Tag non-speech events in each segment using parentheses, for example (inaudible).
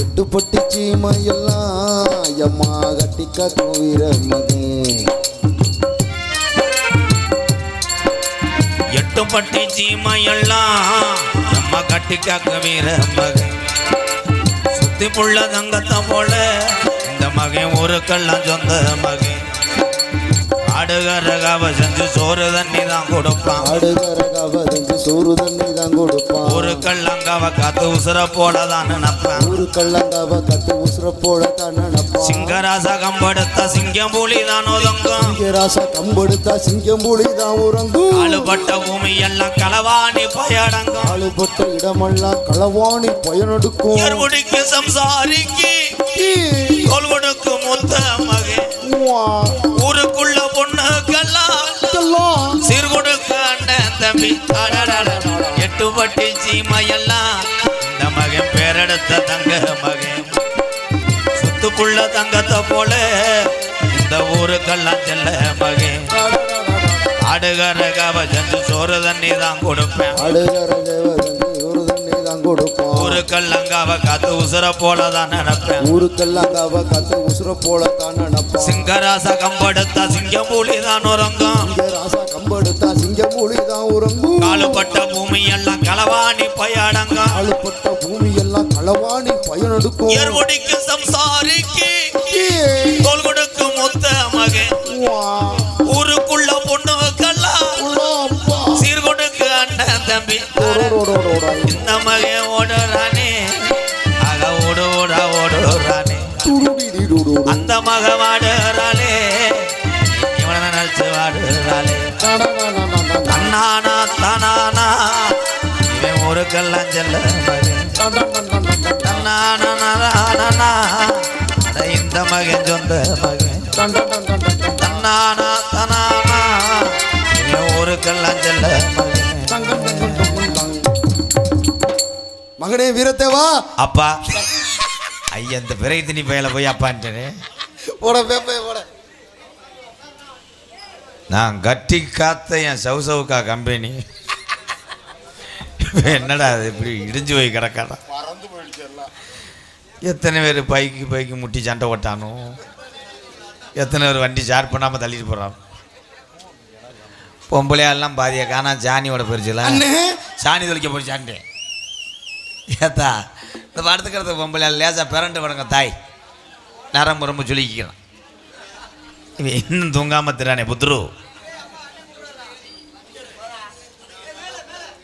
எட்டுப்பட்டி சீமையெல்லாம் எம்மா கட்டிக்க கோவிர மகே எட்டுப்பட்டி சீமையெல்லாம் எம்மா கட்டிக்க காக்க மகன். சுத்தி புள்ள தங்கத்தை போல இந்த மகன் ஒரு ஊருக்கெல்லாம் சொந்த மகன். ஆடுகரகாவ செஞ்சு சோறு தண்ணி தான் கொடுப்பான். ஆடுகரகாவ செஞ்சு சோறு தண்ணி தான் கொடுப்பான். ஊருக்கெல்லாம் கவ காத்து உசுர போல தான் நினைப்பேன். ஊரு கள்ளங்காவ கத்து உசுர போட தான் நினைப்பான். சிங்கராசா கம்படுத்த சிங்கம் புலி தான் ஒதுங்கும். இங்கே ராசா கம்பெடுத்தா சிங்கம் புலி தான் உறங்கும். ஆளுபட்ட பூமி எல்லாம் களவாணி பயடங்கும். ஆளுபட்ட இடமெல்லாம் களவாணி பயனெடுக்கும். சம்சாரிக்கு தோல் கொடுக்கு முத்த மகன். தம்பி அடடட. எட்டு பட்டி சீமையெல்லாம் இந்த மகன் பேரெடுத்த தங்க மகன் சுத்துக்குள்ள தங்கத்தை போல இந்த ஊருக்கெல்லாம் செல்ல மகன் ஆடுகார செஞ்சு சோறு தண்ணி தான் கொடுப்பேன் ஊருக்கெல்லாம் காத்து உசுர போல தான் நினைப்பேன் ஊருக்கெல்லாம் கத்து உசுர போல தான் நினைப்பான் சிங்கராச கம்படுத்தா சிங்கம் புலி தான் உறங்கும் இங்கே ராசா கம்பெடுத்தா சிங்கம் புலி தான் உறங்கும் காலுப்பட்ட பூமி எல்லாம் களவாணி பயடங்கும் ஆளுப்பட்ட பூமி எல்லாம் களவாணி பயனெடுக்கும் எருமுடிக்கு சம்சாரிக்கு தோல் கொடுக்கு முத்த மகன் ஊருக்குள்ள பொண்ணுக்கெல்லாம் உலா, அப்பா. சீர் கொடுக்கு அண்ணன் தம்பி. இந்த மகன் ஓடுறானே ஆக ஓடு ஓட ஓடுறானே. அந்த மக வாடுறாளே இவனை நினைச்சு வாடுறாளே அண்ணானா தானானா. இவன் ஊருக்கெல்லாம் செல்ல மகன். டடடடடடட. தன்னானா இந்த மகன் சொந்த மகன். தன்னானா தனானா. இவன் ஊருக்கெல்லாம் செல்ல மகன். வீரத்தேவா. அப்பா. ஐயா இந்த பிறகு திணி பையில போய் அப்பான்ட்டேனே. போட பேப்பே நான் கட்டி காத்த என் சவுசவுக்கா கம்பெனி. என்னடா அது இப்படி இடிஞ்சு போய் கிடக்காடா எத்தனை பேர் பைக்கு பைக்கு முட்டி சண்டை ஓட்டானோ எத்தனை பேர் வண்டி ஷார்ப் பண்ணாமல் தள்ளிட்டு போகிறான் பொம்பளையாலாம் பாதிய காணா சாணியோட போயிருச்சுல அண்ணே! சாணி தொளிக்க போயிடுச்சான்ட்டேன் ஏத்தா இந்த படுத்துக்கிறது பொம்பளையால் லேசாக பிறண்டு படுங்க தாய். நரம்பு ரொம்ப சொல்லிக்கிறான் இவன் இன்னும் தூங்காம திரானே புத்ரு.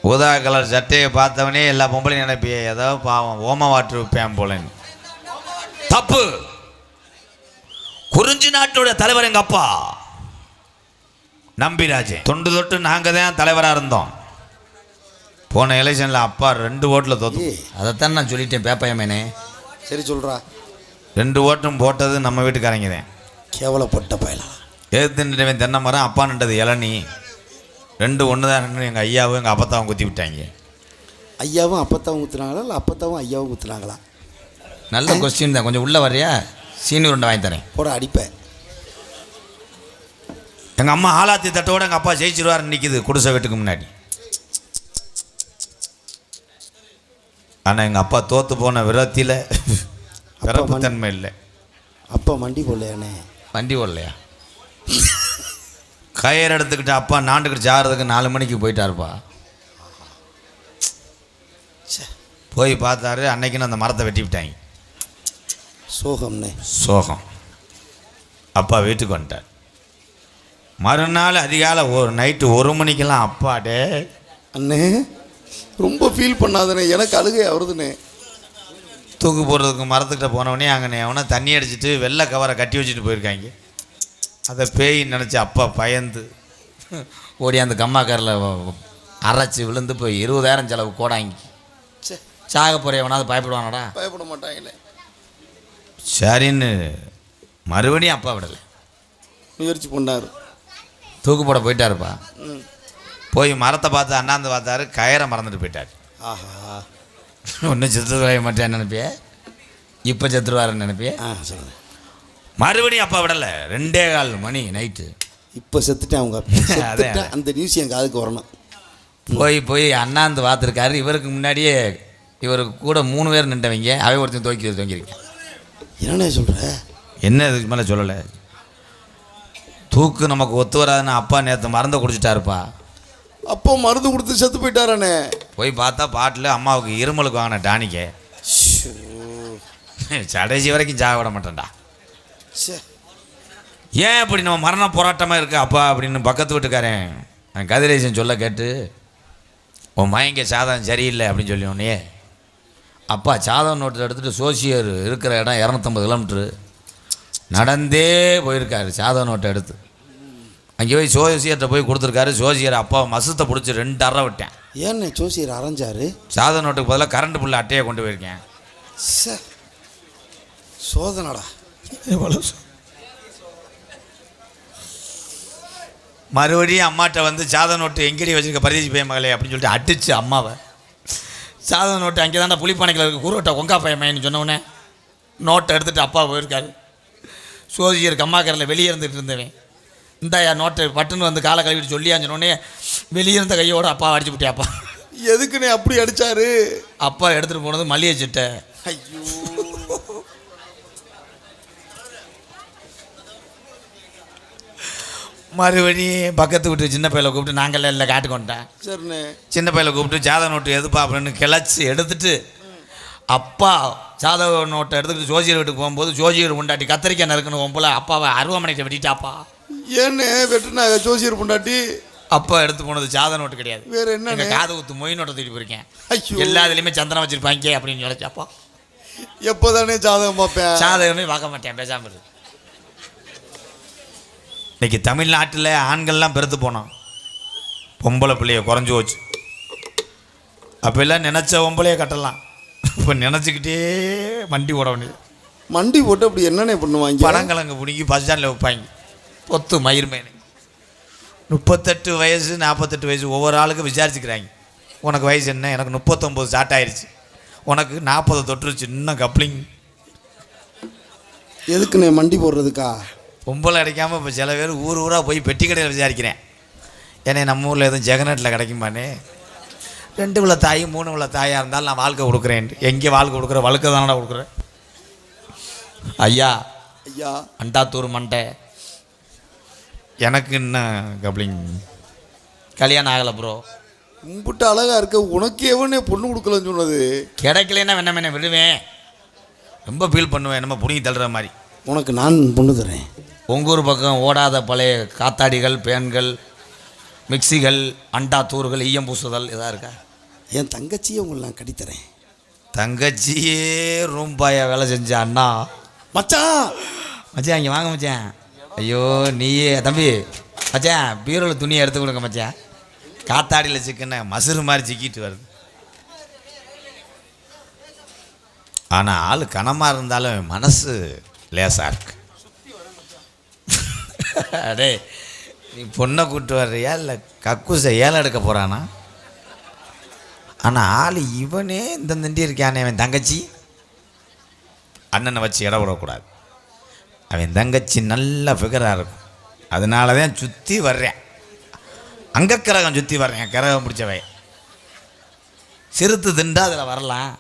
ஊதா கலர் சட்டையை பார்த்தவனே எல்லா பொம்பளையும் நினைப்பிய ஏதோ பாவம் ஓம வாட்டர் வைப்பேன் போலன்னு. தப்பு. குறிஞ்சி நாட்டோட தலைவர் எங்க அப்பா? நம்பிராஜே. தொண்டு தொட்டு நாங்க தான் தலைவராக இருந்தோம். போன எலெக்ஷனில் அப்பா ரெண்டு ஓட்டில் தோத்து. அதைத்தான் நான் சொல்லிட்டேன் பேப்பையமேனே. சரி சொல்றா. ரெண்டு ஓட்டும் போட்டது நம்ம வீட்டுக்காரங்க தான். கேவலப்பட்ட பயலா. எழுத்துன்றவன் தென்னை மரம் அப்பா நின்றது இளநீ. ரெண்டு ஒன்று தான் எங்கள் ஐயாவும் எங்கள் அப்பத்தாவும் குத்தி விட்டாங்க. ஐயாவும் அப்பத்தாவும் ஊத்துனாங்களா இல்லை அப்பத்தாவும் ஐயாவும் ஊத்துனாங்களா நல்ல கொஸ்டின் தான். கொஞ்சம் உள்ளே வர்றியா? சீனி உருண்டை வாங்கி தரேன். போட அடிப்பேன். எங்கள் அம்மா ஆலாத்தி தட்டோட எங்கள் அப்பா ஜெயிச்சிருவார் நிற்கிது குடிசை வீட்டுக்கு முன்னாடி. ஆனால் எங்கள் அப்பா தோற்று போன விரத்தியில் பிறப்புத்தன்மை இல்லை. அப்பா மண்டி போடலையானே வண்டி ஓடலையா? கயிறு எடுத்துக்கிட்டு அப்பா நாண்டுக்கிட்டு சாகிறதுக்கு நாலு மணிக்கு போயிட்டாருப்பா. போய் பார்த்தாரு அன்னைக்குன்னு அந்த மரத்தை வெட்டி விட்டாங்க. சோகம்னே. சோகம். அப்பா வீட்டுக்கு வந்துட்டார். மறுநாள் அதிகாலை ஒரு நைட்டு ஒரு மணிக்கெல்லாம் அப்பாடே. அண்ணே ரொம்ப ஃபீல் பண்ணாதண்ணே எனக்கு அழுகை வருதுண்ணே தூக்கு போடுறதுக்கு மரத்துக்கிட்ட போனவொடனே அங்கே எவனோ தண்ணி அடிச்சிட்டு வெள்ளை கவரை கட்டி வச்சுட்டு போயிருக்காங்க. அதை பேயின்னு நினச்சி அப்பா பயந்து ஓடி அந்த கம்மாக்காரில் அரைச்சி விழுந்து போய் இருபதாயிரம் செலவு கோடாங்கி. சாக போகிற எவனாவது பயப்படுவானடா? பயப்பட மாட்டாங்களே சரின்னு மறுபடியும் அப்பா விடலை. முயற்சி பண்ணார். தூக்கு போட போயிட்டாருப்பா. ம். போய் மரத்தை பார்த்து அண்ணாந்து பார்த்தாரு கயரை மறந்துட்டு போயிட்டார். ஆஹா. (laughs) ஒன்றும் செத்துருவாய மாட்டேன் நினைப்பிய? இப்போ செத்துருவாருன்னு நினைப்பிய? ஆ சொல்லுங்கள் மறுபடியும் அப்பா விடலை. ரெண்டே கால் மணி நைட்டு இப்போ செத்துட்டேன் அவங்க. (laughs) அதே, செத்துட்டேன். அந்த நியூஸ் என் காதுக்கு வரணும். போய் போய் அண்ணாந்து பார்த்துருக்காரு. இவருக்கு முன்னாடியே இவருக்கு கூட மூணு பேர் நின்றவங்க. அவை ஒருத்தன் தூக்கி தூங்கியிருக்கேன் என்னண்ணே சொல்ற? என்ன இதுக்கு மேலே சொல்லலை? தூக்கு நமக்கு ஒத்து வராதுன்னு அப்பா நேற்று மருந்தை குடிச்சிட்டாருப்பா. அப்போ மருந்து கொடுத்து செத்து போயிட்டாரானே போய் பார்த்தா பாட்டில் அம்மாவுக்கு இருமலுக்கு வாங்கின டானிக்கே. ஷோ. (laughs) கடைசி வரைக்கும் சாக விட மாட்டேன்டா. ஏன் இப்படி நம்ம மரண போராட்டமாக இருக்கு அப்பா அப்படின்னு பக்கத்து வீட்டுக்காரன் நான் கதிரேசன் சொல்ல கேட்டு உன் மயங்க சாதம் சரியில்லை அப்படின்னு சொல்லி உடனே அப்பா சாதம் நோட்டில் எடுத்துகிட்டு சோசியர் இருக்கிற இடம் இரநூத்தம்பது கிலோமீட்ரு நடந்தே போயிருக்காரு சாதம் நோட்டை எடுத்து. அங்கே போய் சோசியர்கிட்ட போய் கொடுத்துருக்காரு. சோசியர் அப்பா மசத்தை பிடிச்சி ரெண்டு அறை விட்டேன். ஏண்ணே ஜோசியர் அரைஞ்சாரு? சாதக நோட்டுக்கு பதிலாக கரண்ட் புள்ள அட்டையை கொண்டு போயிருக்கேன். ச்சே. சோதனடா. மறுபடியும் அம்மாட்ட வந்து சாதக நோட்டு எங்கடி வச்சிருக்க பரிதேசி பையன் மகளே அப்படின்னு சொல்லிட்டு அடிச்சு அம்மாவை. சாதக நோட்டு அங்கே தாண்டா புளிப்பானைக்கில் இருக்க குருவட்டை கொங்கா பையன் மகன்னு சொன்னவொடனே நோட்டை எடுத்துட்டு அப்பா போயிருக்காரு. சோசியருக்கு அம்மாக்கரில் வெளியே இருந்துட்டு இருந்தவன். இந்தாயா நோட்டை பட்டுன்னு வந்து காலை கழுவிட்டு சொல்லியான்னு சொன்னோடனே வெளியே இருந்த கையோட அப்பா அடிச்சு விட்டியாப்பா எதுக்குண்ணே அப்படி அடிச்சாரு? அப்பா எடுத்துகிட்டு போனது மல்லிகை சிட்டை ஐயோ. மறுபடியும் பக்கத்து வீட்டு சின்ன பையலை கூப்பிட்டு நாங்கள் இல்லை காட்டு கொண்டேன் சரிண்ணே. சின்ன பையலை கூப்பிட்டு ஜாதக நோட்டு எதுப்பா அப்படின்னு கிளச்சி எடுத்துட்டு அப்பா ஜாதக நோட்டை எடுத்துக்கிட்டு ஜோசியர் வீட்டுக்கு போகும்போது ஜோசியர் உண்டாட்டி கத்திரிக்காய் நறுக்கணும் போல அப்பாவை அருவாமனைக்கு வெட்டிட்டாப்பா. ஏண்ணே வெட்டுனாங்க? ஜோசியர் பொண்டாட்டி. அப்பா எடுத்து போனது ஜாதக நோட்டு கிடையாது. வேற என்னண்ணே? காது குத்து மொய் நோட்டை தூக்கிட்டு போயிருக்கேன். ஐயோ. எல்லா இதுலேயுமே சந்தனம் வச்சிருப்பாங்க அப்படின்னு நினைச்சாப்பா எப்போதானே ஜாதகம் பார்ப்பேன்? ஜாதகமே பார்க்க மாட்டேன் பேசாம இரு. இன்னைக்கு தமிழ்நாட்டில் ஆண்கள்லாம் பெருத்து போனோம் பொம்பளை பிள்ளைய குறைஞ்சி போச்சு. அப்பெல்லாம் நினச்ச பொம்பளைய கட்டலாம். இப்போ நினச்சிக்கிட்டே வண்டி ஓட வேண்டியது. மண்டி போட்டு அப்படி என்னண்ணே பண்ணுவாங்க? பனங்கிழங்கு பிடிங்கி பஸ் ஸ்டாண்டில் வைப்பாங்க. பொத்து மயிர் மேனு. முப்பத்தெட்டு வயசு நாற்பத்தெட்டு வயசு ஒவ்வொரு ஆளுக்கும் விசாரிச்சுக்கிறாங்க. உனக்கு வயசு என்ன? எனக்கு முப்பத்தொம்போது ஸ்டார்ட் ஆயிருச்சு. உனக்கு நாற்பது தொட்டுருச்சு. இன்னும் கப்ளிங். எதுக்குண்ணே மண்டி போடுறதுக்கா? பொம்பளை அடிக்காமல் இப்போ சில பேர் ஊர் ஊராக போய் பெட்டி கடையில் விசாரிக்கிறேன். ஏன்னா நம்ம ஊரில் எதுவும் ஜெகநெட்டில் கிடைக்குமானே? ரெண்டு உள்ள தாய் மூணு உள்ள தாயாக இருந்தாலும் நான் வாழ்க்கை கொடுக்குறேன். எங்கே வாழ்க்கை கொடுக்குற? வழுக்க தானடா கொடுக்குறேன் ஐயா ஐயா. அண்டாத்தூர் மண்டை. எனக்கு என்ன கப்ளிங்? கல்யாணம் ஆகலை ப்ரோ கும்பிட்டு அழகா இருக்க உனக்கு எவனே பொண்ணு கொடுக்கலன்னு சொன்னது? கிடைக்கலன்னா வேணா வேணா விடுவேன். ரொம்ப ஃபீல் பண்ணுவேன் என்னமோ புடுங்கி தள்ளுற மாதிரி. உனக்கு நான் பொண்ணு தரேன். உங்கள் ஊர் பக்கம் ஓடாத பழைய காத்தாடிகள் பேன்கள் மிக்சிகள் அண்டா தூறுகள் ஈயம் பூசுதல் இதாக இருக்கா? என் தங்கச்சியை உங்களுக்கு நான் கடித்தரேன் தங்கச்சியே ரூம் பாயா வேலை செஞ்ச அண்ணா. மச்சான்! மச்சான் இங்கே வாங்க மச்சான். ஐயோ நீயே தம்பி. மச்சான் பீரோவில் துணியை எடுத்து கொடுங்க மச்சான். காத்தாடியில் சிக்கன மசுறு மாதிரி சிக்கிட்டு வருது. ஆனால் ஆள் கனமாக இருந்தாலும் மனசு லேசாக இருக்கு. அடே நீ பொண்ணை கூப்பிட்டு வர்றியா இல்லை கக்கூசை ஏலம் எடுக்க போகிறானா ஆனால் ஆள் இவனே இந்த திண்டி இருக்கானே அவன் தங்கச்சி. அண்ணனை வச்சு இட விடக்கூடாது அவன் தங்கச்சி நல்ல ஃபிகராக இருக்கும். அதனால தான் சுற்றி வர்றேன். அங்க கிரகம் சுற்றி வர்றேன். கிரகம் பிடிச்சவை சிறுத்து திண்டா அதில் வரலாம்.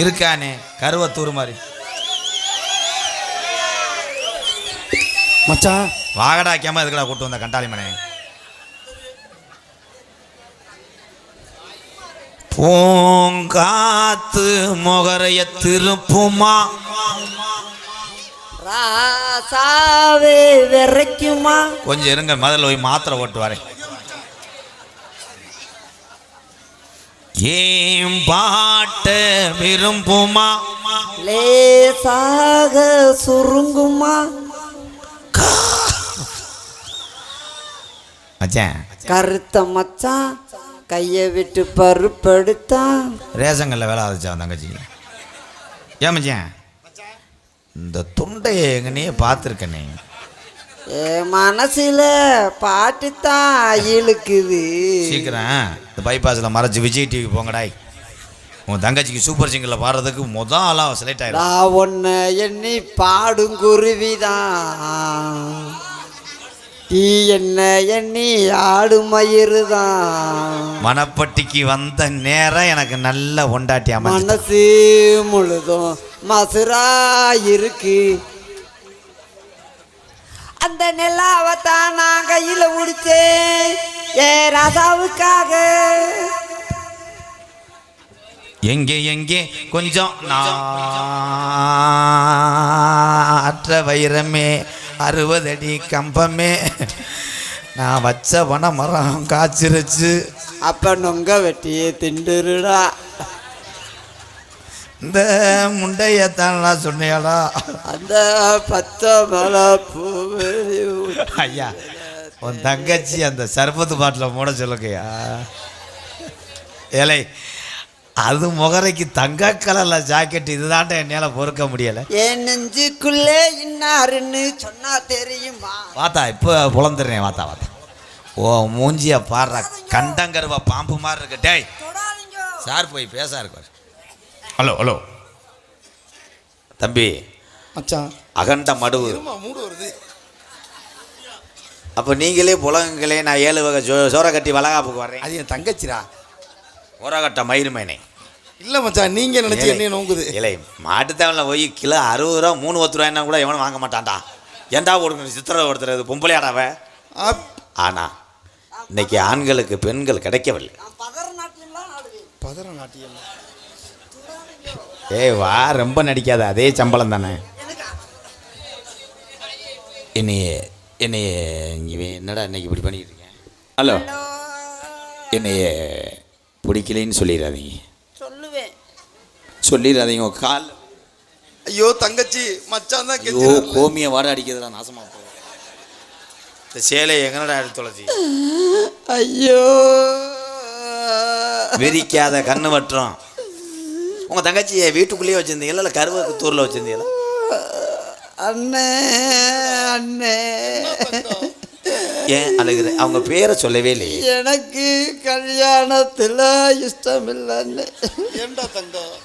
இருக்கானே கருவத்தூர் மாதிரி. மச்சான். வாகடாக்காம எதுக்கடா கூட்டு வந்த கண்டாளி மனே. பூங்காத்து முகரைய திருப்புமா. ராசாவே விரைக்குமா? கொஞ்சம் இருங்க முதல்ல போய் மாத்திரை ஓட்டு வரேன். ஏன் பாட்ட விரும்புமா? லேசாக சுருங்குமா? மச்சான். கருத்த மச்சான் கையை விட்டு பருப்படுத்தான். ரேஷங்கல்ல வேலை ஆதிச்சா தங்கச்சி. ஏன் மச்சான்? இந்த துண்டையை எங்கனே பார்த்துருக்கனே. மனசுல பாட்டுத்தான் இழுக்குது. சீக்கிரம் இந்த பைபாஸில் மறைச்சு விஜய் டிவி போங்கடாய் உன் தங்கச்சிக்கு சூப்பர் சிங்கரில் பாடுறதுக்கு மொதல் ஆளாக செலக்ட் ஆயிடும் நான் உன்னை எண்ணி பாடும் குருவிதான். நீ என்ன எண்ணி ஆடு மயிருதான். மணப்பட்டிக்கு வந்த நேரம் எனக்கு நல்ல ஒண்டாட்டி மனசு முழுதும் மசுரா இருக்கு அந்த நிலாவை தான் நான் கையில் முடிச்சேன் ஏ ராசாவுக்காக எங்கே எங்கே? கொஞ்சம் நாற்ற வைரமே அறுபது அடி கம்பமே. நான் வச்ச பண மரம் காய்ச்சிருச்சு. அப்ப நொங்க வெட்டியே திண்டுருடா இந்த முண்டையத்தான் நான் சொன்னேடா அந்த பச்சை மலை பூவெளி ஐயா உன் தங்கச்சி அந்த சர்பத்து பாட்டில் மூட சொல்லுங்கய்யா. ஏலை அது முகரைக்கு தங்க கலரில் ஜாக்கெட் இதுதான்டா என்னால் பொறுக்க முடியலை. என் நெஞ்சுக்குள்ளே இன்னாருன்னு சொன்னா தெரியுமா? வாத்தா இப்போ புலந்துடுறேன் வாத்தா வாத்தா. ஓ மூஞ்சிய பாடுற கண்டங்கருவா பாம்பு மாதிரி இருக்கு டேய் சார் போய் பேச இருக்கார் ஹலோ ஹலோ தம்பி. மச்சான். அகண்ட மடுவு. மூடு வருது. அப்போ நீங்களே புலங்குங்களே நான் ஏழு வகை சோ சோற கட்டி வளகாப்புக்கு வர்றேன். அது என் தங்கச்சிடா. ஓரகட்ட மயிருமேனே இல்ல மச்சான் நீங்க நினைச்சு என்ன நோங்குது? இல்லை மாட்டுத்தாவலில் போய் கிலோ அறுபது ரூபா மூணு பத்து ரூபாய்னா கூட எவனும் வாங்க மாட்டான்டா. ஏன்டா ஒரு சித்திரை ஒருத்தர் பொம்பளையாடாவ ஆப். ஆனா இன்னைக்கு ஆண்களுக்கு பெண்கள் கிடைக்கவில்லை. பதற நாட்டியம். ஏய் வா ரொம்ப நடிக்காத அதே சம்பளம் தானே. என்னைய என்னைய இவன் என்னடா இன்னைக்கு இப்படி பண்ணிட்டு இருக்கேன்? ஹலோ. என்னைய பிடிக்கலைன்னு சொல்லிடாதீங்க. சொல்லுவேன். சொல்லிடாதீங்க உங்க கால். ஐயோ தங்கச்சி மச்சான் தான் ஐயோ கோமிய வாட அடிக்கிறதுடா நாசமா போ இந்த சேலையை எங்கனடா எடுத்து தொலைச்சி? ஐயோ. வெறிக்காத கண்ணு வட்டுறோம் உங்க தங்கச்சியை வீட்டுக்குள்ளேயே வச்சிருந்தீங்களா இல்லை கருவத்தூரில் வச்சிருந்தீங்களா? அண்ணே அண்ணே. ஏன் அழுகுற? அவங்க பேரை சொல்லவே இல்லையே. எனக்கு கல்யாணத்தில் இஷ்டம் இல்லைன்னு ஏண்டா தங்கம்?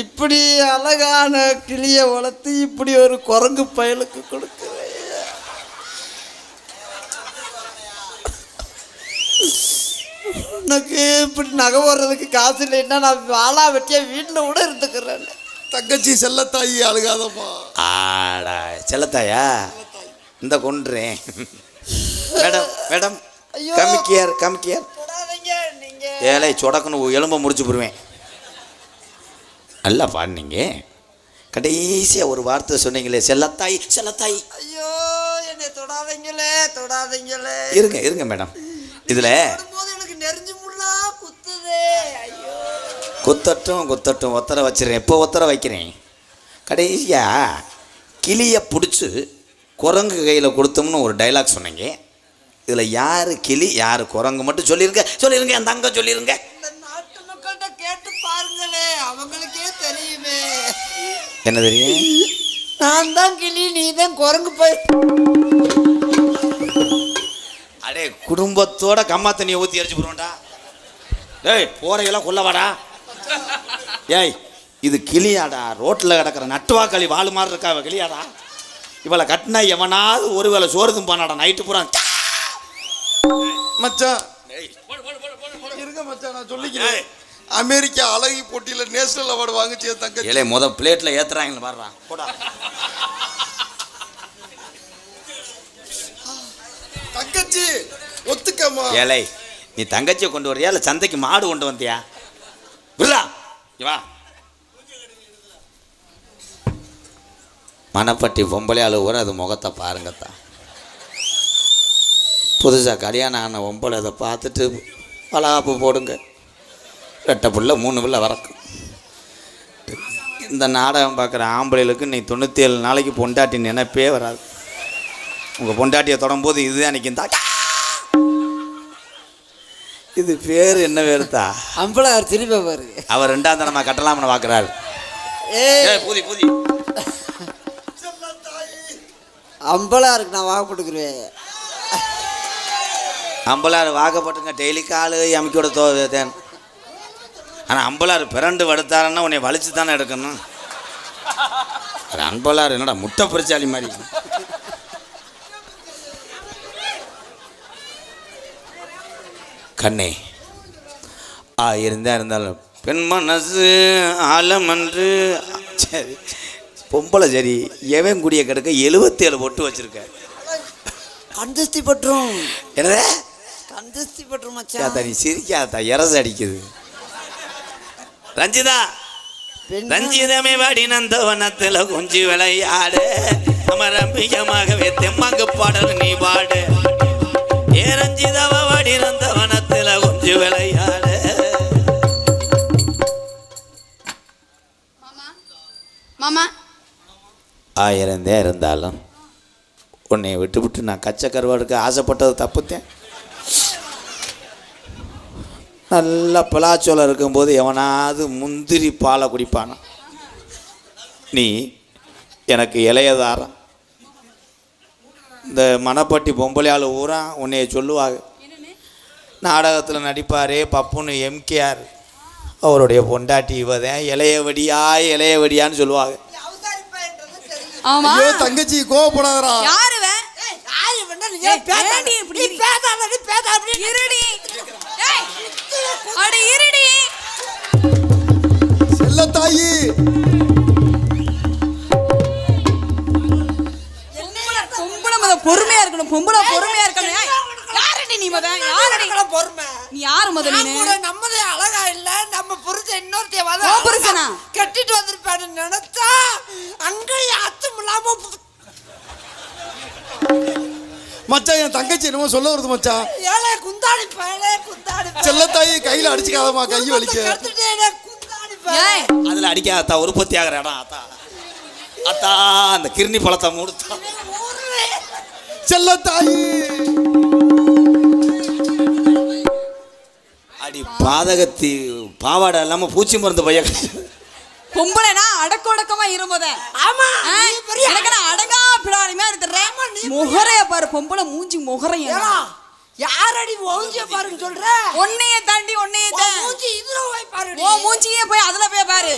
இப்படி அழகான கிளியை வளர்த்து இப்படி ஒரு குரங்கு பயலுக்கு கொடுக்குறேன் உனக்கு இப்படி நகை வர்றதுக்கு காசு இல்லைன்னா நான் வாழா வெட்டியா வீட்டில் கூட இருந்துக்கிறேன். தங்கச்சி செல்லத்தாயி அழுகாதம்மா. ஆடா செல்லத்தாயா? இந்த கொன்றேன் மேடம் மேடம் ஐயோ. கமிக்கியார் கமிக்கியார் தொடாதீங்க நீங்க. ஏழை சொடக்குன்னு எலும்ப முடிச்சு போடுவேன். நல்லா பாடினீங்க கடைசியாக ஒரு வார்த்தை சொன்னீங்களே செல்லத்தாய் செல்லத்தாய். ஐயோ என்னை தொடாதீங்களே தொடாதீங்களே. இருங்க இருங்க மேடம். இதில் குத்தட்டும் குத்தட்டும் ஒத்தரை வச்சிடுறேன் எப்போ ஒத்தரை வைக்கிறேன்? கடைசியாக கிளியை பிடிச்சி குரங்கு கையில் கொடுத்தோம்னு ஒரு டைலாக் சொன்னீங்க. இதில் யார் கிளி யார் குரங்கு மட்டும் சொல்லிருங்க. சொல்லிருங்க என் தங்க சொல்லிருங்க. இந்த நாட்டு மக்கள்கிட்ட கேட்டு பாருங்களே அவங்களுக்கே தெரியுமே. என்ன தெரியும்? நான் தான் கிளி நீ தான் குரங்கு போய் அடே குடும்பத்தோட கம்மா தண்ணியை ஊற்றி எரிச்சு போடுவோம்டா. டேய் போறையெல்லாம் கொல்லவாடா ஏய் இது கிளியாடா. ரோட்டில் கிடக்கிற நட்டுவாக்களி வாழு மாதிரி இருக்கா அவ கிளியாடா? இவளை கட்டினா எவனாவது ஒரு வேளை சோறு தும்பானாடா நைட்டு பூரா மச்சான். இருங்க மச்சான் நான் சொல்லிக்கிறேன். அமெரிக்கா அழகி போட்டியில நேஷனல் அவார்டு வாங்கிச்சு தங்கச்சி. ஏலே முத பிளேட்டில் ஏத்துறாங்கன்னு பாடுறான் போடா. தங்கச்சி ஒத்துக்கம்மா. ஏலே நீ தங்கச்சியை கொண்டு வரியா இல்லை சந்தைக்கு மாடு கொண்டு வந்தியா? விடுறா. வா. மணப்பட்டி பொம்பளை அழுகுற அது முகத்தை பாருங்கத்தான் புதுசாக கல்யாணம் ஆன பொம்பளை அதை பார்த்துட்டு பலாப்பு போடுங்க. ரெட்டை பிள்ளை மூணு பிள்ளை வரக்கும் இந்த நாடகம் பார்க்குற ஆம்பளைகளுக்கு நீ தொண்ணூற்றி ஏழு நாளைக்கு பொண்டாட்டி நினைப்பே வராது. உங்கள் பொண்டாட்டியை தொடரும்போது இதுதான் அன்றைக்கி இந்த இது பேர் என்ன பேருத்தா? அம்பளார் திரும்ப பாருங்க அவர் ரெண்டாம் தனமா கட்டலாம்னு ஏய். பூதி பூதி. அம்பளாருக்கு நான் கொடுக்குறேன் அம்பலார் வாக்கப்பட்டுங்க டெய்லி காலு அமுக்கியோட தோ தேன். ஆனால் அம்பலார் பிறண்டு வடுத்தாருன்னா உன்னை வலிச்சு தானே எடுக்கணும்? அது அம்பலார் என்னடா முட்டை பிரிச்சாலி மாதிரி. கண்ணே. ஆ இருந்தா இருந்தாலும். பெண் மனசு ஆலமன்று. சரி. பொம்பளை சரி எவன் குடிய கிடக்க எழுபத்தேழு பொட்டு வச்சிருக்க கந்தஸ்தி பற்றும். என்னது? கந்தஸ்தி பற்றும் மச்சான். நீ சிரிக்காதா எரசு அடிக்குது. ரஞ்சிதா. ரஞ்சிதமே வாடி நந்தவனத்துல கொஞ்சி விளையாடு. அமரம்பியமாகவே தெம்மாங்கு பாடல் நீ பாடு. ஏ ரஞ்சிதாவ வாடி நந்தவனத்துல கொஞ்சி விளையாடு ஆயிரம் தான் இருந்தாலும் உன்னை விட்டு விட்டு நான் கச்சை கருவாடுக்கு ஆசைப்பட்டது தப்புத்தேன். நல்ல பலாச்சோளம் இருக்கும்போது எவனாவது முந்திரி பாலை குடிப்பானா? நீ எனக்கு இளையதாரம் இந்த மணப்பட்டி பொம்பளையாள் ஊரா உன்னைய சொல்லுவாங்க நாடகத்தில் நடிப்பாரே பப்புன்னு எம்கேஆர். அவருடைய பொண்டாட்டி இவதான் இளையவடியா இளையவடியான்னு சொல்லுவாங்க. ஆமா. தங்கச்சி கோவப்படாதடா. யாரு இவன்? ஏய், பேசாத. ஏண்டி இப்படி நீ இரு- பேசாத, நீ பேசாத. இருடி. ஏய், அட இருடி. செல்ல தாயி பொம்பளை பொம்பளை முத பொறுமையா இருக்கணும். பொம்பளை பொறுமையா இருக்கணும் ஏய், யாரடி நீ முத யாரடி உனக்குள்ள பொறுமை நீ யாரு முத நான் நீனு கூட நம்மதே அழகா இல்ல நம்ம புருஷன் இன்னொருத்தைய உன் புருஷனா? கட்டிட்டு வந்திருப்பான்னு நினைச்சா அங்கேயும் அச்சம் இல்லாம மச்சான் என் தங்கச்சி என்னமோ சொல்ல வருது மச்சான். ஏழை குந்தாடி பயலே குந்தாடி பயலே. செல்ல தாயி கையில அடிச்சுக்காதம்மா கை வலிக்க. அதில் அடிக்காதத்தா உற்பத்தி ஆகிற இடம் அத்தா. அத்தா அந்த கிருணி பழத்தை மூடுத்தா. ஊர்லே. பாதகத்தி பாவாடை இல்லாமல் பூச்சி மருந்து பைய பொம்பளைனா அடக்க ஒடக்கமா இருமுத. ஆமா நீ பெரிய எனக்கு அடங்கா பிடாரி மாதிரி தர்றேன் முகரைய பாரு பொம்பளை மூஞ்சி முகரைய. யாரடி மூஞ்சிய பாருன்னு சொல்ற? ஒன்னைய தாண்டி ஒன்னைய மூஞ்சி இதுல போய் பாருடி. ஓ மூஞ்சியே போய் அதுல போய் பாரு.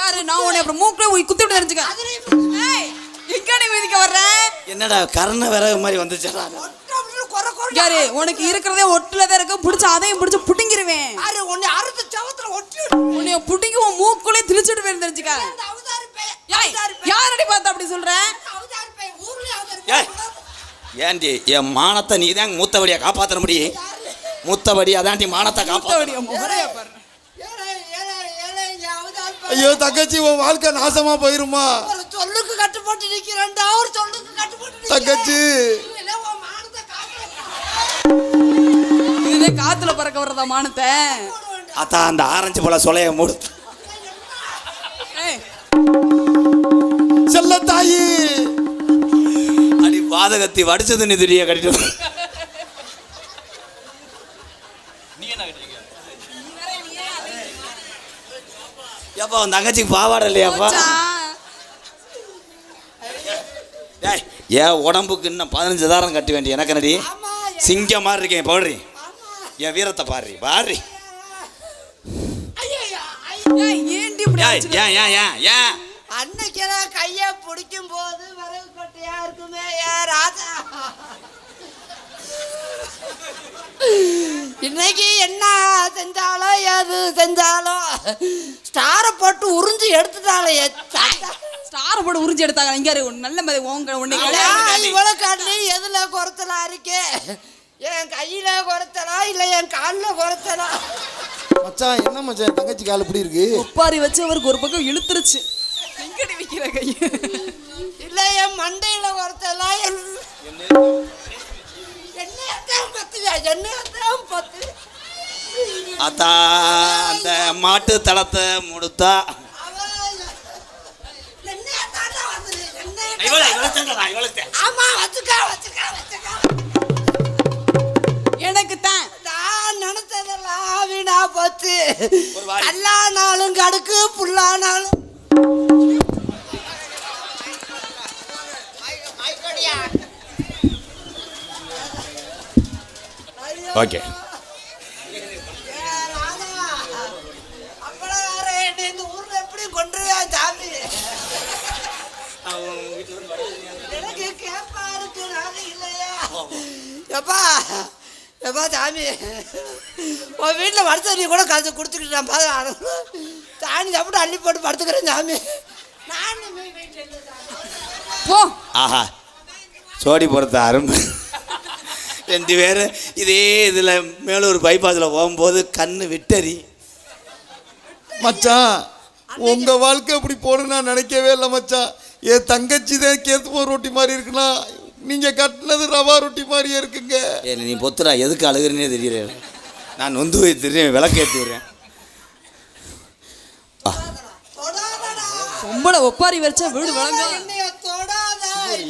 யாரு நான் உன்னை அப்புறம் மூக்குல போய் குத்தி விட்டு தெரிஞ்சுக்க அதுலயும் ஏய் எங்க நீ மிதிக்க வர்றேன் என்னடா கருண விறகு மாதிரி வந்துச்சடா ஒட்டு அப்படின்னு கொர கொர யாரு? உனக்கு இருக்கிறதே ஒட்டுல தான் இருக்கு. பிடிச்ச அதையும் பிடிச்சு புடிங்கிருவேன். யாரு? உன்னை அறுத்து சவத்துல ஒட்டி விடு. உன்னைய புடிங்கி உன் மூக்குள்ளே திணிச்சுட்டு போய் தெரிஞ்சுக்க யாரடி பார்த்து அப்படி சொல்ற? அவதாரி பையன், ஊர்லயே அவதாரி ஏய். பையன். ஏன்டி என் மானத்தை நீ தான் மூத்தபடியா காப்பாற்ற முடியும்? மூத்தபடி அதான்டி மானத்தை காப்பாற்ற. ஐயோ தங்கச்சி உன் வாழ்க்கை நாசமா போயிருமா? சொல்லுக்கு கட்டுப்பட்டு நிக்கிறேன்டா. ஒரு சொல்லுக்கு கட்டுப்பட்டு நிக்கிறேன். தங்கச்சி. இதுவே காத்துல பறக்க வர்றதா மானத்தை? அத்தா அந்த ஆரஞ்சு பழ சொலைய மூடு. செல்ல தாயி. அடி பாதகத்தி வடிச்சது நிதிரிய கட்டிட்டு ஏப்பா உன் தங்கச்சிக்கு பாவாடை இல்லையாப்பா ஏன் உடம்புக்கு இன்னும் பதினஞ்சு தாரம் கட்ட வேண்டிய எனக்கு நடி ஆமா, சிங்கம் மாதிரி இருக்கேன் பாடுறி. என் வீரத்தை பாடுறி பாடுறி? ஏன் ஏன் ஏன் ஏன்? அன்னைக்கெல்லாம் கைய பிடிக்கும் போது வரவு கொட்டையா இருக்குமே ஏ ராஜா? இன்னைக்கு என்ன செஞ்சாலும் ஏது செஞ்சாலும் ஸ்டாரை போட்டு உறிஞ்சு எடுத்துட்டாலே ஸ்டார் போட்டு உறிஞ்சி எடுத்தாங்க. இங்க நல்ல மாதிரி உங்க உன்னை இவ்வளவு காட்டிலே எதுல குறைச்சலா இருக்கே? என் கையில குறைச்சலா இல்ல என் காலில் குறைச்சலா மச்சான் என்ன மச்சான் தங்கச்சி கால் இப்படி இருக்கு? ஒப்பாரி வச்சு அவருக்கு ஒரு பக்கம் இழுத்துருச்சு. எங்கடி வைக்கிற கை இல்ல என் மண்டையில குறைச்சலா என் என்னையத்தான் பத்துவியா என்னையத்தான் பத்து அத்தா அந்த மாட்டு தளத்தை முடுத்தா எனக்கு தான் நான் நினைச்சதெல்லாம் வீணா போச்சு. கல்லானாலும் கடுக்கு புல்லானாலும் ஓகே அப்பளம் வேற என்னை இந்த ஊர்ல எப்படி கொண்டுருவியா சாமி எனக்கு கேப்பா இருக்கு நானே இல்லையா எப்பா எப்பா சாமி உன் வீட்டில் வடத்தண்ணி கூட கலந்து குடிச்சுக்கிட்டு நான் பாரு சாணி சாப்பிட்டு அள்ளி போட்டு படுத்துக்கிறேன் சாமி. நான் போ. ஆஹா. சோடி பொறுத்த அரும்பு. ரெண்டு பேரும் இதே இதில் மேலூர் பைபாஸில் போகும்போது கண்ணு விட்டறி. மச்சான் உங்க வாழ்க்கை அப்படி போகணும்னு நான் நினைக்கவே இல்லை மச்சான். என் தங்கச்சி தான் கேத்துப்போ ரொட்டி மாதிரி இருக்குன்னா நீங்க கட்டினது ரவா ரொட்டி மாதிரியே இருக்குங்க. ஏ நீ பொத்துடா எதுக்கு அழுகுறேனே தெரியல. நான் நொந்து போய் தெரியும் விளக்கேற்றி விடுறேன். பொம்பளை ஒப்பாரி வச்சா வீடு வழங்க என்னைய தொடாத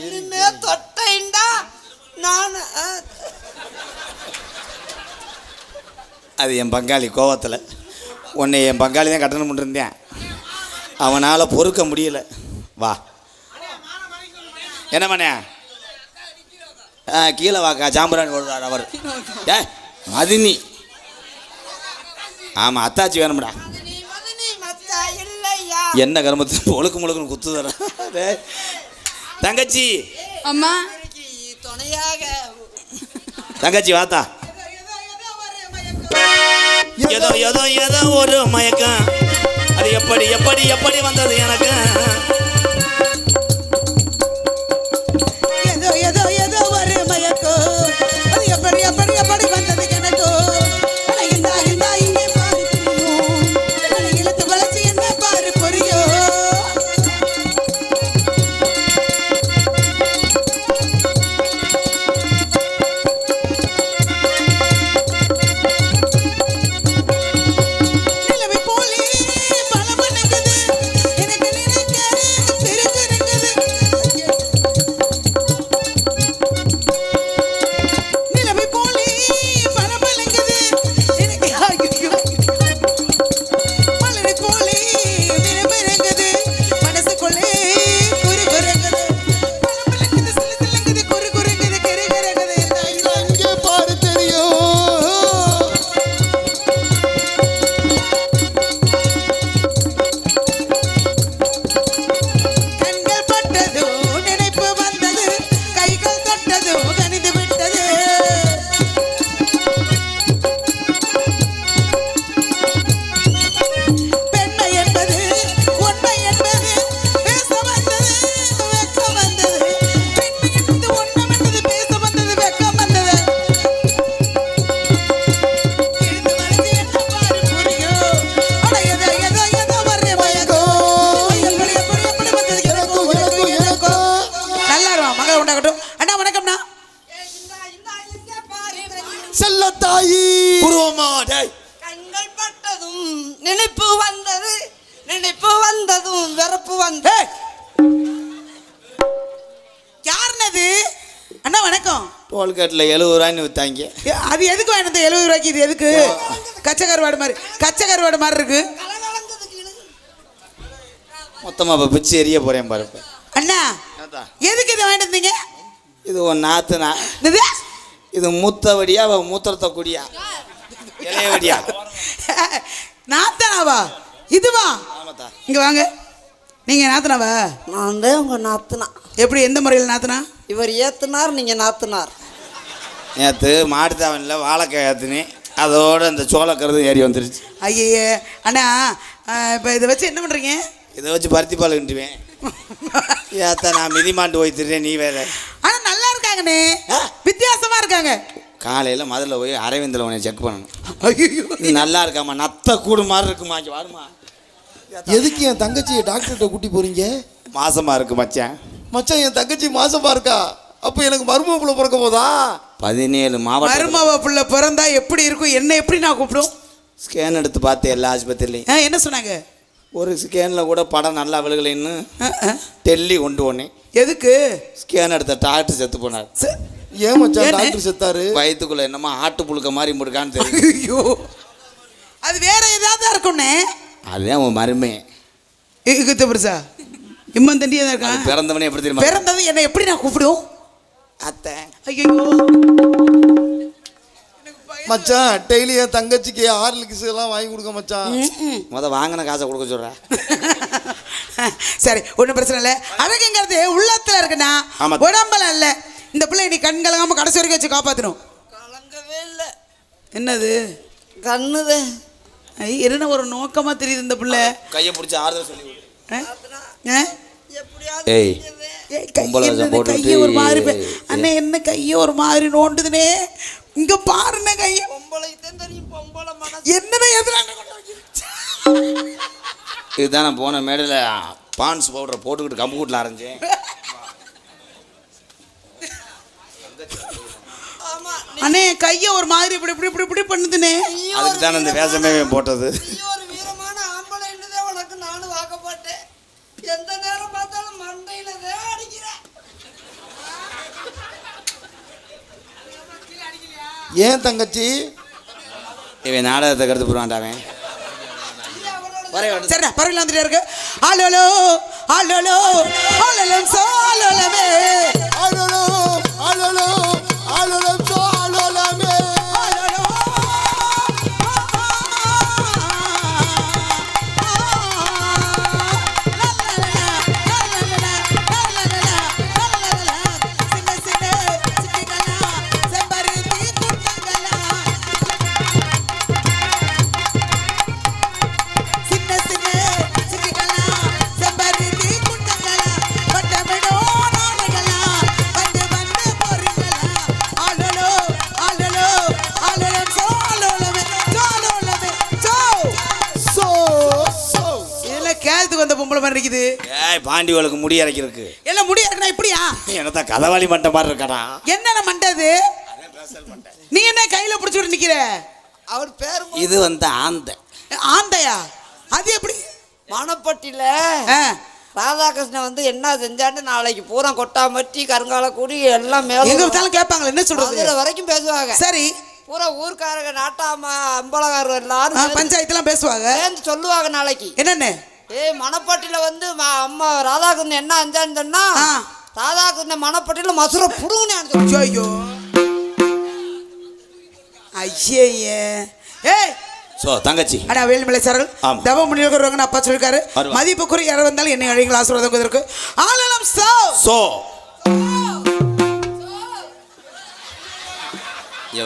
இனிமே தொட்டைண்டா. நான் அது என் பங்காளி கோவத்தில். உன்னை என் பங்காளி தான் கட்டணம் பண்ணிருந்தேன் அவனால் பொறுக்க முடியல. வா. என்ன பண்ண கீழே வாக்கா. சாம்பிராணி ஓடுறார் அவர். ஏ மதினி. ஆமாம் அத்தாச்சி வேணும்டா. என்ன கருமத்து? ஒழுக்கு முழுக்குன்னு குத்து தர தங்கச்சி. அம்மா. துணையாக தங்கச்சி வாத்தா. ஏதோ ஏதோ ஏதோ ஒரு மயக்கம். அது எப்படி எப்படி எப்படி வந்தது எனக்கு? ஏ, அது எதுக்கு வேணும் எழுபது ரூபாய்க்கு இது எதுக்கு? கச்சை கருவாடு மாதிரி. கச்சை கருவாடு மாதிரி இருக்கு. மொத்தமாக இப்போ பிச்சு எரிய போகிறேன் பாரு இப்ப. அண்ணா எதுக்கு இது வாங்கிட்டு வந்தீங்க? இது உன் நாத்துனா. இது இது மூத்தவடியா அவ மூத்திரத்த குடியா? இளையவடியா? நாத்தனாவா? இதுவா? இங்க வாங்க. நீங்க நாத்தனாவா? நான் தான் உங்க நாத்துனா. எப்படி எந்த முறையில் நாத்தனா? இவர் ஏத்துனார் நீங்க நாத்துனார். நேற்று மாட்டுத்தாவணியில் வாழைக்காய் ஏற்றுனேன் அதோட இந்த சோளக்கருது ஏறி வந்துருச்சு. ஐயே அண்ணா இப்போ இதை வச்சு என்ன பண்ணுறீங்க இதை வச்சு பருத்தி பால் கிண்டுவேன். ஏத்தா நான் மிதிமாண்டு போய் திரிறேன் நீ வேற. ஆனால் நல்லா இருக்காங்கண்ணே. வித்தியாசமா இருக்காங்க. காலையில் முதல்ல போய் அரவிந்தில் உன்னை செக் பண்ணணும். ஐயோ நீ நல்லா இருக்காம்மா நத்த கூடு மாதிரி இருக்குமா இங்க வாருமா எதுக்கு என் தங்கச்சியை டாக்டர்கிட்ட கூட்டி போறீங்க? மாசமா இருக்கு மச்சான். மச்சான் என் தங்கச்சி மாசமா இருக்கா? அப்போ எனக்கு மருமக புள்ள பிறக்க போதா? பதினேழு மாவட்டம். மருமவ புள்ள பிறந்தா எப்படி இருக்கும்? என்ன எப்படி நான் கூப்பிடும்? ஸ்கேன் எடுத்து பார்த்தேன் எல்லா ஆஸ்பத்திரிலையும் ஆ, என்ன சொன்னாங்க? ஒரு ஸ்கேனில் கூட படம் நல்லா விழுகலைன்னு. டெல்லி கொண்டு போனேன். எதுக்கு? ஸ்கேன் எடுத்த டாக்டர் செத்து போனார். ஏன் மச்சான்? டாக்டர் செத்தாரு? வயிற்றுக்குள்ள என்னமோ ஆட்டு புழுக்க மாதிரி முடுக்கான்னு தெரியும் ஐயோ. அது வேற ஏதாவது இருக்கும்ண்ணே அதுதான் உன் மருமே. இகுத்த பெருசா இம்மன் தண்டியா தான் இருக்கான். பிறந்தவனே எப்படி தெரியுமா? பிறந்தது என்ன எப்படி நான் கூப்பிடும்? அத்தை. ஐயோ மச்சான் டெய்லி என் தங்கச்சிக்கு ஹார்லிக்ஸ் எல்லாம் வாங்கி கொடுக்க மச்சான். முத வாங்கின காசை கொடுக்க சொல்கிறேன் சரி ஒன்றும் பிரச்சனை இல்லை. அழகுங்கிறது உள்ளத்துல இருக்குண்ணா. உடம்புல இல்ல. இந்த பிள்ளை நீ கண் கலங்காம கடைசி வரைக்கும் வச்சு காப்பாற்றணும் கலங்கவே இல்லை. என்னது? கண்ணுது. என்ன ஒரு நோக்கமா தெரியுது இந்த பிள்ளை? கையை பிடிச்சி ஆறுதல் சொல்லி ஏய். கையை ஒரு மாதிரி அண்ணே என்ன கையை ஒரு மாதிரி நோண்டுதுனே? இங்க பாருண்ணே கையை. என்னடா வைக்க இதுதான் நான் போன மேடையில் பான்ஸ் பவுடரை போட்டுக்கிட்டு கம்பு கூட்டில் அரைஞ்சேன். ஆமா அண்ணே கையை ஒரு மாதிரி இப்படி இப்படி இப்படி இப்படி பண்ணுதுனே. அதுக்கு தான் இந்த வேஷமே போட்டது. நீ ஒரு வீரமான ஆம்பளைன்றதே உனக்கு நானும் வாக்கப்பட்டேன் எந்த நேரம் பார்த்தாலும் மண்டையில தான் அடிக்கிற. ஏன் தங்கச்சி? இவன் நாடகத்தை கருத்து போடுவான்டாவன் சரிடா பரவாயில்ல வந்துட்டே இருக்கு. ஆலோலோ ஆலோலோ ஆலோலம் சோலோலமே. ஆலோலோ. வழக்கு முடி அரைக்கிறதுக்கு. எல்லாம் முடியா இருக்குண்ணா இப்படியா? என்னதான் கதவாளி மண்டை மாதிரி இருக்காடா? என்னென்ன மண்டது நீ என்ன கையில பிடிச்சிட்டு நிக்கிற? அவர் பேர் இது வந்து ஆந்தை. ஆந்தையா? அது எப்படி? மணப்பட்டியில ராதாகிருஷ்ணன் வந்து என்ன செஞ்சான்னு நாளைக்கு பூரா கொட்டாமட்டி கருங்கால கூடி எல்லாம் எங்க மேல பார்த்தாலும் கேட்பாங்களே என்ன சொல்றது? வரைக்கும் பேசுவாங்க. சரி. பூரா ஊர்க்காரங்க நாட்டாம அம்பலகாரர் எல்லாரும் பஞ்சாயத்துலாம் பேசுவாங்க. சொல்லுவாங்க நாளைக்கு. என்னன்னு? ஏய் மணப்பட்டியில வந்து ம- அம்மா ராதாகிருஷ்ணன் என்ன அஞ்சான்னு சொன்னா ஆ. ராதாகிருஷ்ணன் மணப்பட்டியில மசுரை புடுங்கன்னு ஐயோ ஐயே ஏய். ஸோ தங்கச்சி. அடா வேலுமலை சார்கள் ஆமா. தவ முனிவர் வருவாங்கன்னு அப்பா சொல்லிருக்காரு. மதிப்புக்குரிய யார் வந்தாலும் என்னை அழைகள் ஆசீர்வாதம் கொடுத்துருக்கு. ஆலலம் சோ. ஸோ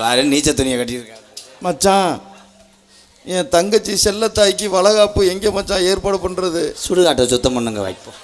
வாரு நீச்ச துணியை கட்டியிருக்காரு. மச்சான். என் தங்கச்சி செல்லத்தாய்க்கு வளகாப்பு எங்கே மச்சான் ஏற்பாடு பண்ணுறது சுடுகாட்டை சுத்தம் பண்ணுங்க வைப்போம்.